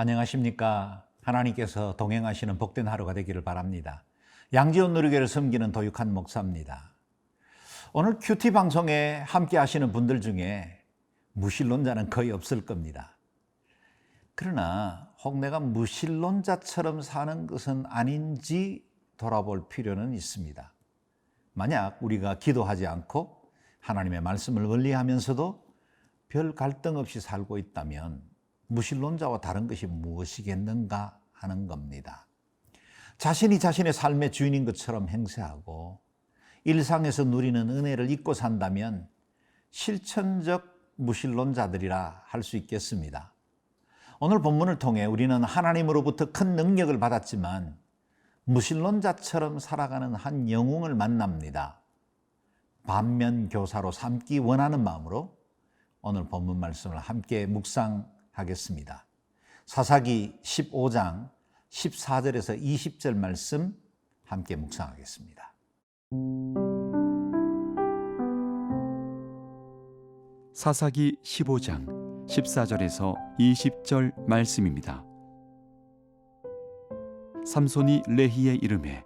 안녕하십니까. 하나님께서 동행하시는 복된 하루가 되기를 바랍니다. 양지원 누리교를 섬기는 도육한 목사입니다. 오늘 큐티 방송에 함께 하시는 분들 중에 무신론자는 거의 없을 겁니다. 그러나 혹 내가 무신론자처럼 사는 것은 아닌지 돌아볼 필요는 있습니다. 만약 우리가 기도하지 않고 하나님의 말씀을 원리하면서도 별 갈등 없이 살고 있다면 무신론자와 다른 것이 무엇이겠는가 하는 겁니다. 자신이 자신의 삶의 주인인 것처럼 행세하고 일상에서 누리는 은혜를 잊고 산다면 실천적 무신론자들이라 할 수 있겠습니다. 오늘 본문을 통해 우리는 하나님으로부터 큰 능력을 받았지만 무신론자처럼 살아가는 한 영웅을 만납니다. 반면 교사로 삼기 원하는 마음으로 오늘 본문 말씀을 함께 묵상하겠습니다. 사사기 15장 14절에서 20절 말씀 함께 묵상하겠습니다. 사사기 15장 14절에서 20절 말씀입니다. 삼손이 레히의 이름에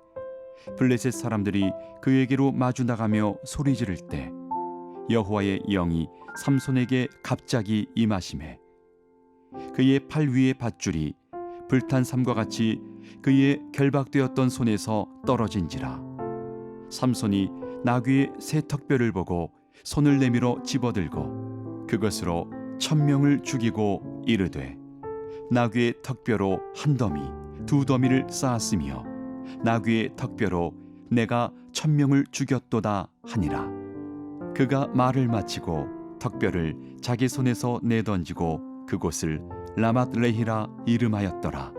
블레셋 사람들이 그에게로 마주 나가며 소리 지를 때 여호와의 영이 삼손에게 갑자기 임하심에 그의 팔 위의 밧줄이 불탄 삼과 같이 그의 결박되었던 손에서 떨어진지라. 삼손이 나귀의 새 턱뼈를 보고 손을 내밀어 집어들고 그것으로 천명을 죽이고 이르되 나귀의 턱뼈로 한 더미 두 더미를 쌓았으며 나귀의 턱뼈로 내가 천명을 죽였도다 하니라. 그가 말을 마치고 턱뼈를 자기 손에서 내던지고 그곳을 라맛 레히라 이름하였더라.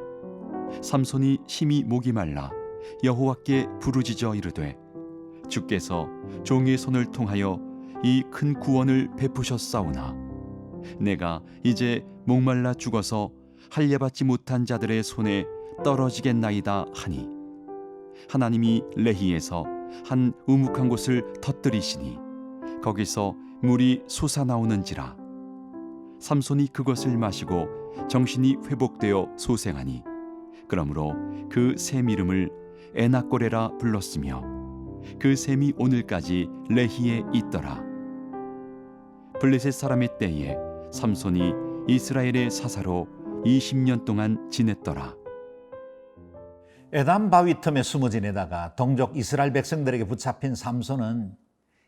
삼손이 심히 목이 말라 여호와께 부르짖어 이르되 주께서 종의 손을 통하여 이 큰 구원을 베푸셨사오나 내가 이제 목말라 죽어서 할례받지 못한 자들의 손에 떨어지겠나이다 하니 하나님이 레히에서 한 우묵한 곳을 터뜨리시니 거기서 물이 솟아나오는지라. 삼손이 그것을 마시고 정신이 회복되어 소생하니 그러므로 그 샘 이름을 에나꼬레라 불렀으며 그 샘이 오늘까지 레히에 있더라. 블레셋 사람의 때에 삼손이 이스라엘의 사사로 20년 동안 지냈더라 에담 바위 틈에 숨어 지내다가 동족 이스라엘 백성들에게 붙잡힌 삼손은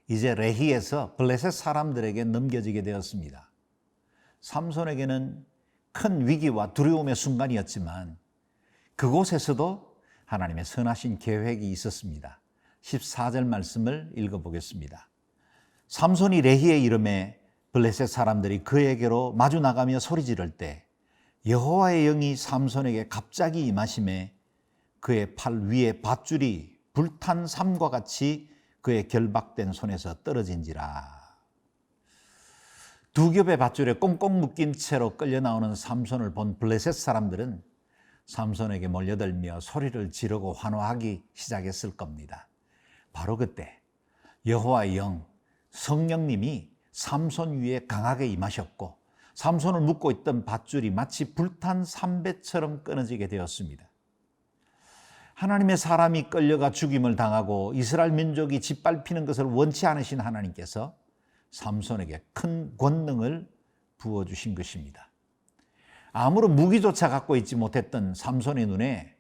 이제 레히에서 블레셋 사람들에게 넘겨지게 되었습니다. 삼손에게는 큰 위기와 두려움의 순간이었지만 그곳에서도 하나님의 선하신 계획이 있었습니다. 14절 말씀을 읽어보겠습니다. 삼손이 레히의 이름에 블레셋 사람들이 그에게로 마주 나가며 소리 지를 때 여호와의 영이 삼손에게 갑자기 임하심에 그의 팔 위에 밧줄이 불탄 삼과 같이 그의 결박된 손에서 떨어진지라. 두 겹의 밧줄에 꽁꽁 묶인 채로 끌려 나오는 삼손을 본 블레셋 사람들은 삼손에게 몰려들며 소리를 지르고 환호하기 시작했을 겁니다. 바로 그때 여호와의 영 성령님이 삼손 위에 강하게 임하셨고 삼손을 묶고 있던 밧줄이 마치 불탄 삼배처럼 끊어지게 되었습니다. 하나님의 사람이 끌려가 죽임을 당하고 이스라엘 민족이 짓밟히는 것을 원치 않으신 하나님께서 삼손에게 큰 권능을 부어주신 것입니다. 아무런 무기조차 갖고 있지 못했던 삼손의 눈에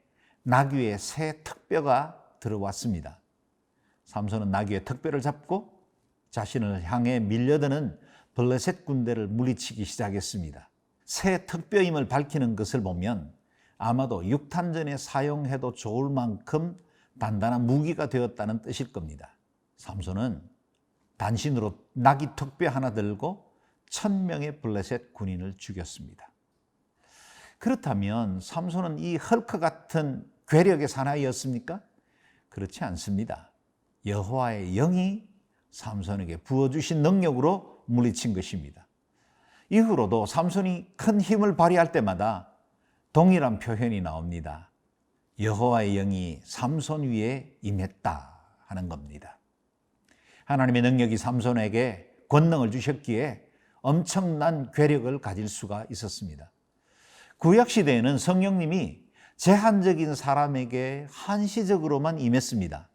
나귀의 새 턱뼈가 들어왔습니다. 삼손은 나귀의 턱뼈를 잡고 자신을 향해 밀려드는 블레셋 군대를 물리치기 시작했습니다. 새 턱뼈임을 밝히는 것을 보면 아마도 육탄전에 사용해도 좋을 만큼 단단한 무기가 되었다는 뜻일 겁니다. 삼손은 단신으로 나귀 턱뼈 하나 들고 천 명의 블레셋 군인을 죽였습니다. 그렇다면 삼손은 이 헐크 같은 괴력의 사나이였습니까? 그렇지 않습니다. 여호와의 영이 삼손에게 부어주신 능력으로 물리친 것입니다. 이후로도 삼손이 큰 힘을 발휘할 때마다 동일한 표현이 나옵니다. 여호와의 영이 삼손 위에 임했다 하는 겁니다. 하나님의 능력이 삼손에게 권능을 주셨기에 엄청난 괴력을 가질 수가 있었습니다. 구약 시대에는 성령님이 제한적인 사람에게 한시적으로만 임했습니다.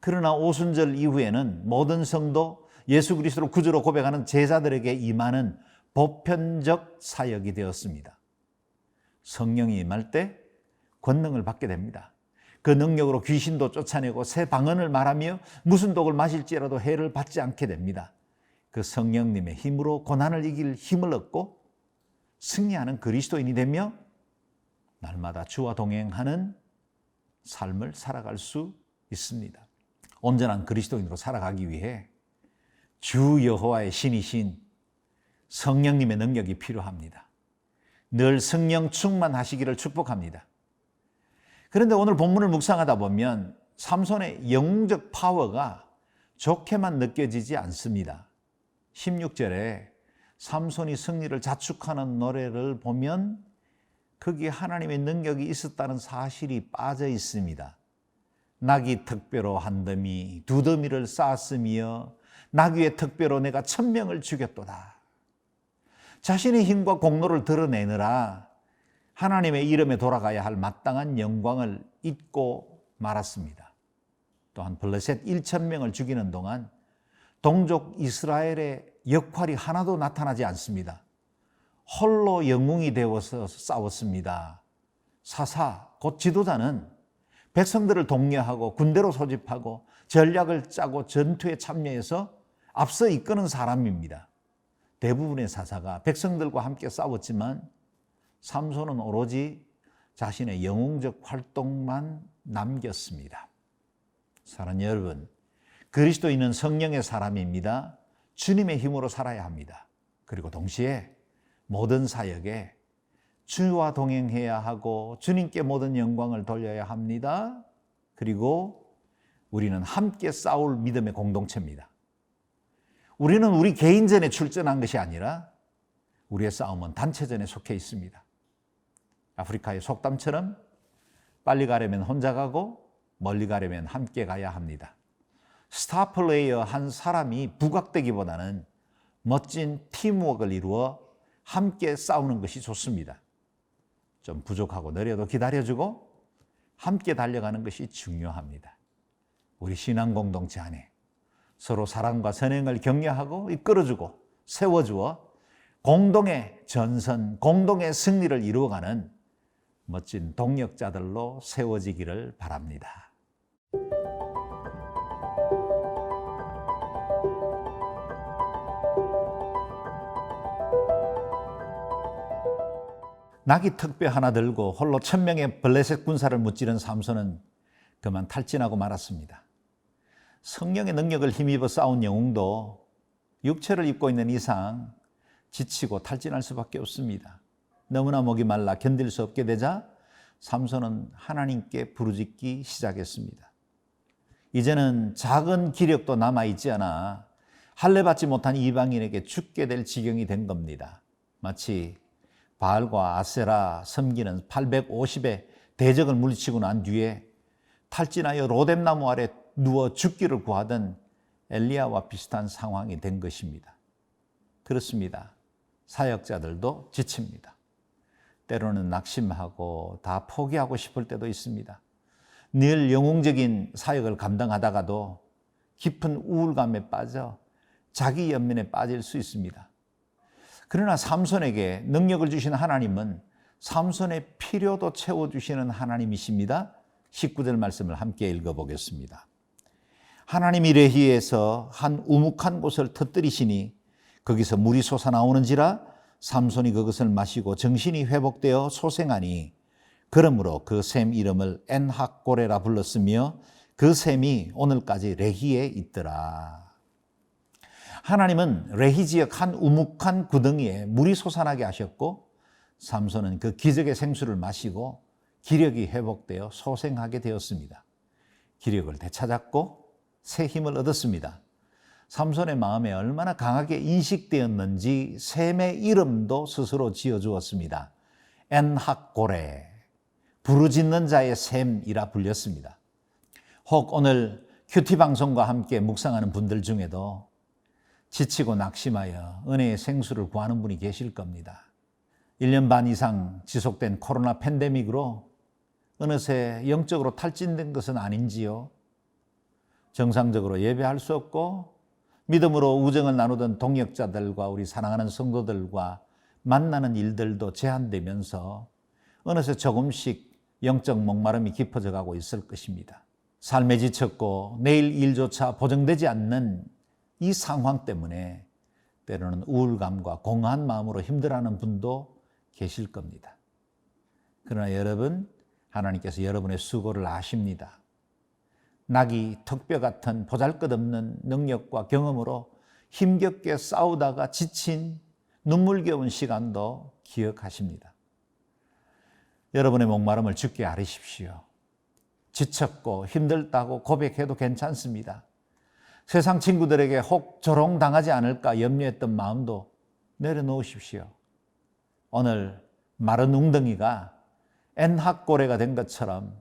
그러나 오순절 이후에는 모든 성도 예수 그리스도를 구주로 고백하는 제자들에게 임하는 보편적 사역이 되었습니다. 성령이 임할 때 권능을 받게 됩니다. 그 능력으로 귀신도 쫓아내고 새 방언을 말하며 무슨 독을 마실지라도 해를 받지 않게 됩니다. 그 성령님의 힘으로 고난을 이길 힘을 얻고 승리하는 그리스도인이 되며 날마다 주와 동행하는 삶을 살아갈 수 있습니다. 온전한 그리스도인으로 살아가기 위해 주 여호와의 신이신 성령님의 능력이 필요합니다. 늘 성령 충만하시기를 축복합니다. 그런데 오늘 본문을 묵상하다 보면 삼손의 영웅적 파워가 좋게만 느껴지지 않습니다. 16절에 삼손이 승리를 자축하는 노래를 보면 거기에 하나님의 능력이 있었다는 사실이 빠져 있습니다. 낙이 특배로 한 더미 두 더미를 쌓았으며 낙위의 특배로 내가 천명을 죽였도다. 자신의 힘과 공로를 드러내느라 하나님의 이름에 돌아가야 할 마땅한 영광을 잊고 말았습니다. 또한 블레셋 1천 명을 죽이는 동안 동족 이스라엘의 역할이 하나도 나타나지 않습니다. 홀로 영웅이 되어서 싸웠습니다. 사사 곧 지도자는 백성들을 독려하고 군대로 소집하고 전략을 짜고 전투에 참여해서 앞서 이끄는 사람입니다. 대부분의 사사가 백성들과 함께 싸웠지만 삼손은 오로지 자신의 영웅적 활동만 남겼습니다. 사랑하는 여러분, 그리스도인은 성령의 사람입니다. 주님의 힘으로 살아야 합니다. 그리고 동시에 모든 사역에 주와 동행해야 하고 주님께 모든 영광을 돌려야 합니다. 그리고 우리는 함께 싸울 믿음의 공동체입니다. 우리는 우리 개인전에 출전한 것이 아니라 우리의 싸움은 단체전에 속해 있습니다. 아프리카의 속담처럼 빨리 가려면 혼자 가고 멀리 가려면 함께 가야 합니다. 스타 플레이어 한 사람이 부각되기보다는 멋진 팀워크를 이루어 함께 싸우는 것이 좋습니다. 좀 부족하고 느려도 기다려주고 함께 달려가는 것이 중요합니다. 우리 신앙 공동체 안에 서로 사랑과 선행을 격려하고 이끌어주고 세워주어 공동의 전선, 공동의 승리를 이루어가는 멋진 동력자들로 세워지기를 바랍니다. 낙이 특배 하나 들고 홀로 천명의 블레셋 군사를 무찌른 삼손은 그만 탈진하고 말았습니다. 성령의 능력을 힘입어 싸운 영웅도 육체를 입고 있는 이상 지치고 탈진할 수밖에 없습니다. 너무나 목이 말라 견딜 수 없게 되자 삼손은 하나님께 부르짖기 시작했습니다. 이제는 작은 기력도 남아 있지 않아 할례 받지 못한 이방인에게 죽게 될 지경이 된 겁니다. 마치 바알과 아세라 섬기는 850의 대적을 물리치고 난 뒤에 탈진하여 로뎀나무 아래 누워 죽기를 구하던 엘리야와 비슷한 상황이 된 것입니다. 그렇습니다. 사역자들도 지칩니다. 때로는 낙심하고 다 포기하고 싶을 때도 있습니다. 늘 영웅적인 사역을 감당하다가도 깊은 우울감에 빠져 자기 연민에 빠질 수 있습니다. 그러나 삼손에게 능력을 주신 하나님은 삼손의 필요도 채워주시는 하나님이십니다. 19절 말씀을 함께 읽어보겠습니다. 하나님이 레히에서 한 우묵한 곳을 터뜨리시니 거기서 물이 솟아나오는지라 삼손이 그것을 마시고 정신이 회복되어 소생하니 그러므로 그 샘 이름을 엔학고레라 불렀으며 그 샘이 오늘까지 레히에 있더라. 하나님은 레히 지역 한 우묵한 구덩이에 물이 솟아나게 하셨고 삼손은 그 기적의 생수를 마시고 기력이 회복되어 소생하게 되었습니다. 기력을 되찾았고 새 힘을 얻었습니다. 삼손의 마음에 얼마나 강하게 인식되었는지 샘의 이름도 스스로 지어주었습니다. 엔학고레, 부르짖는 자의 샘이라 불렸습니다. 혹 오늘 큐티 방송과 함께 묵상하는 분들 중에도 지치고 낙심하여 은혜의 생수를 구하는 분이 계실 겁니다. 1년 반 이상 지속된 코로나 팬데믹으로 어느새 영적으로 탈진된 것은 아닌지요? 정상적으로 예배할 수 없고 믿음으로 우정을 나누던 동역자들과 우리 사랑하는 성도들과 만나는 일들도 제한되면서 어느새 조금씩 영적 목마름이 깊어져 가고 있을 것입니다. 삶에 지쳤고 내일 일조차 보정되지 않는 이 상황 때문에 때로는 우울감과 공허한 마음으로 힘들어하는 분도 계실 겁니다. 그러나 여러분, 하나님께서 여러분의 수고를 아십니다. 낙이 턱뼈 같은 보잘것없는 능력과 경험으로 힘겹게 싸우다가 지친 눈물겨운 시간도 기억하십니다. 여러분의 목마름을 주께 아뢰십시오. 지쳤고 힘들다고 고백해도 괜찮습니다. 세상 친구들에게 혹 조롱당하지 않을까 염려했던 마음도 내려놓으십시오. 오늘 마른 웅덩이가 엔학고래가 된 것처럼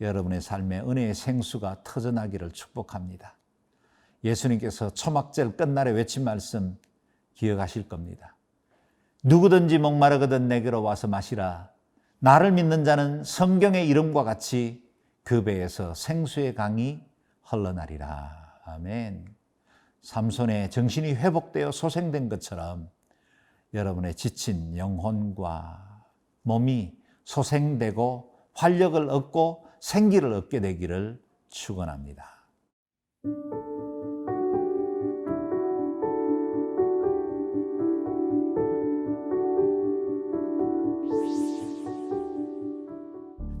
여러분의 삶에 은혜의 생수가 터져나기를 축복합니다. 예수님께서 초막절 끝날에 외친 말씀 기억하실 겁니다. 누구든지 목마르거든 내게로 와서 마시라. 나를 믿는 자는 성경의 이름과 같이 그 배에서 생수의 강이 흘러나리라. 아멘. 삼손의 정신이 회복되어 소생된 것처럼 여러분의 지친 영혼과 몸이 소생되고 활력을 얻고 생기를 얻게 되기를 축원합니다.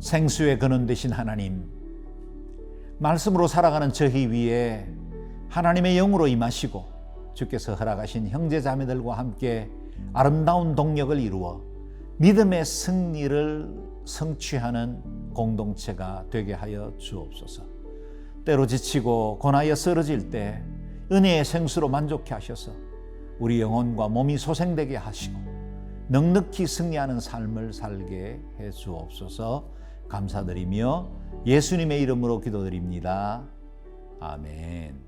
생수의 근원 되신 하나님, 말씀으로 살아가는 저희 위에 하나님의 영으로 임하시고 주께서 허락하신 형제 자매들과 함께 아름다운 동력을 이루어 믿음의 승리를 성취하는 공동체가 되게 하여 주옵소서. 때로 지치고 고나여 쓰러질 때 은혜의 생수로 만족해 하셔서 우리 영혼과 몸이 소생되게 하시고 넉넉히 승리하는 삶을 살게 해 주옵소서. 감사드리며 예수님의 이름으로 기도드립니다. 아멘.